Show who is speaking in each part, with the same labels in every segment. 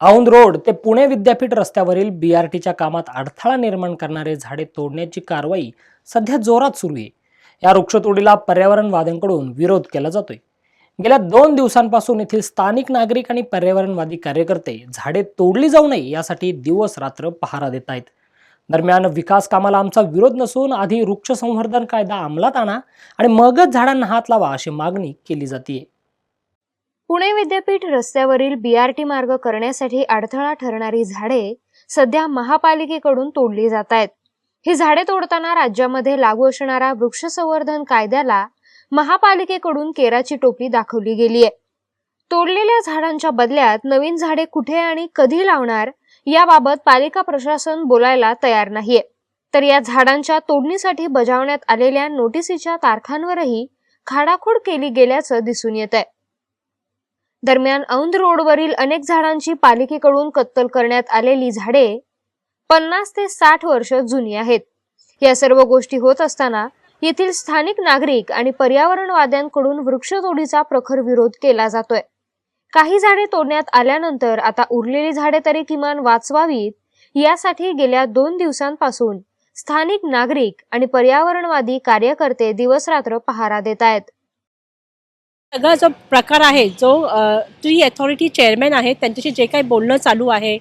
Speaker 1: Aundh road ते पुणे विद्यापीठ रस्त्यावरील बीआरटीच्या कामात अडथळा निर्माण करणारे झाडे तोडण्याची कारवाई सध्या जोरात सुरू आहे. या वृक्षतोडीला पर्यावरणवाद्यांकडून विरोध केला जातोय. गेल्या दोन दिवसांपासून येथील स्थानिक नागरिक आणि पर्यावरणवादी कार्यकर्ते झाडे तोडली जाऊ नये यासाठी दिवस रात्र पहारा देत आहेत. दरम्यान विकास कामाला आमचा विरोध नसून आधी वृक्ष संवर्धन कायदा अंमलात आणा आणि मगच झाडांना हात लावा अशी मागणी केली जाते
Speaker 2: पुणे विद्यापीठ रस्त्यावरील बीआरटी मार्ग करण्यासाठी अडथळा ठरणारी झाडे सध्या महापालिकेकडून तोडली जात आहेत. ही झाडे तोडताना राज्यामध्ये लागू असणारा वृक्ष संवर्धन कायद्याला महापालिकेकडून केराची टोपी दाखवली गेली आहे तोडलेल्या झाडांच्या बदल्यात नवीन झाडे कुठे आणि कधी लावणार याबाबत पालिका प्रशासन बोलायला तयार नाहीये. तर या झाडांच्या तोडणीसाठी बजावण्यात आलेल्या नोटिसीच्या तारखांवरही खाडाखोड केली गेल्याचं दिसून येत आहे दरम्यान औंध रोडवरील अनेक झाडांची पालिकेकडून कत्तल करण्यात आलेली झाडे पन्नास ते साठ वर्ष जुनी आहेत. या सर्व गोष्टी होत असताना येथील स्थानिक नागरिक आणि पर्यावरणवाद्यांकडून वृक्षतोडीचा प्रखर विरोध केला जातोय. काही झाडे तोडण्यात आल्यानंतर आता उरलेली झाडे तरी किमान वाचवावीत यासाठी गेल्या दोन दिवसांपासून स्थानिक नागरिक आणि पर्यावरणवादी कार्यकर्ते दिवसरात्र पहारा देत आहेत.
Speaker 3: सगळा जो प्रकार आहे जो ट्री अथॉरिटी चेअरमॅन आहेत त्यांच्याशी जे काही बोलणं चालू आहे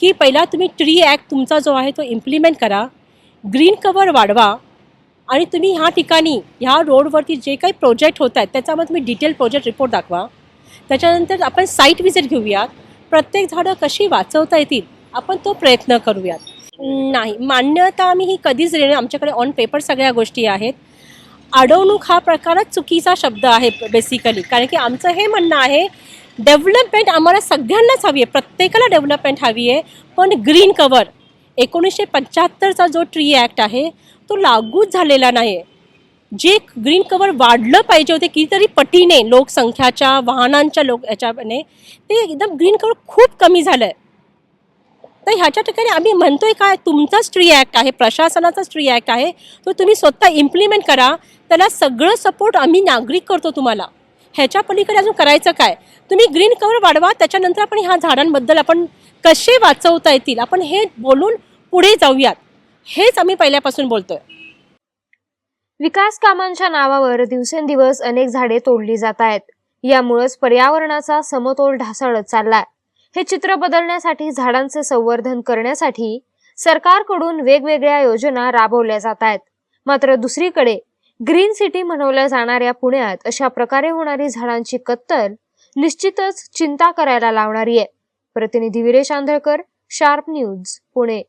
Speaker 3: की पहिला तुम्ही ट्री ॲक्ट तुमचा जो आहे तो इम्प्लिमेंट करा ग्रीन कवर वाढवा आणि तुम्ही ह्या ठिकाणी ह्या रोडवरती जे काही प्रोजेक्ट होत आहेत त्याच्यामध्ये तुम्ही डिटेल प्रोजेक्ट रिपोर्ट दाखवा. त्याच्यानंतर आपण साईट व्हिजिट घेऊयात. प्रत्येक झाडं कशी वाचवता येतील आपण तो प्रयत्न करूयात. नाही मान्यता आम्ही ही कधीच देणार आमच्याकडे ऑन पेपर सगळ्या गोष्टी आहेत. अडवणूक हा प्रकारच चुकीचा शब्द आहे बेसिकली कारण की आमचं हे म्हणणं आहे डेव्हलपमेंट आम्हाला सगळ्यांनाच हवी आहे. प्रत्येकाला डेव्हलपमेंट हवी आहे. पण ग्रीन कवर एकोणीसशे पंच्याहत्तरचा जो ट्री ॲक्ट आहे तो लागूच झालेला नाही आहे जे ग्रीन कवर वाढलं पाहिजे होते कितीतरी पटीने लोकसंख्याच्या वाहनांच्या लोक याच्याने ते एकदम ग्रीन कवर खूप कमी झालं आहे तर ह्याच्या ठिकाणी आम्ही म्हणतोय काय तुमचाच ट्री ॲक्ट आहे प्रशासनाचाच ट्री ॲक्ट आहे. तो तुम्ही स्वतः इम्प्लिमेंट करा. त्याला सगळं सपोर्ट आम्ही नागरिक करतो तुम्हाला. ह्याच्या पलीकडे अजून करायचं काय? तुम्ही ग्रीन कवर वाढवा त्याच्यानंतर आपण ह्या झाडांबद्दल आपण कसे वाचवता येतील? आपण हे बोलून पुढे जाऊयात. हेच आम्ही पहिल्यापासून बोलतोय.
Speaker 2: विकास कामांच्या नावावर दिवसेंदिवस अनेक झाडे तोडली जात आहेत. यामुळेच पर्यावरणाचा समतोल ढासळत चाललाय. हे चित्र बदलण्यासाठी झाडांचे संवर्धन करण्यासाठी सरकारकडून वेगवेगळ्या योजना राबवल्या जात आहेत. मात्र दुसरीकडे ग्रीन सिटी म्हणवल्या जाणाऱ्या पुण्यात अशा प्रकारे होणारी झाडांची कत्तल निश्चितच चिंता करायला लावणारी आहे. प्रतिनिधी विरेश आंधळकर शार्प न्यूज पुणे.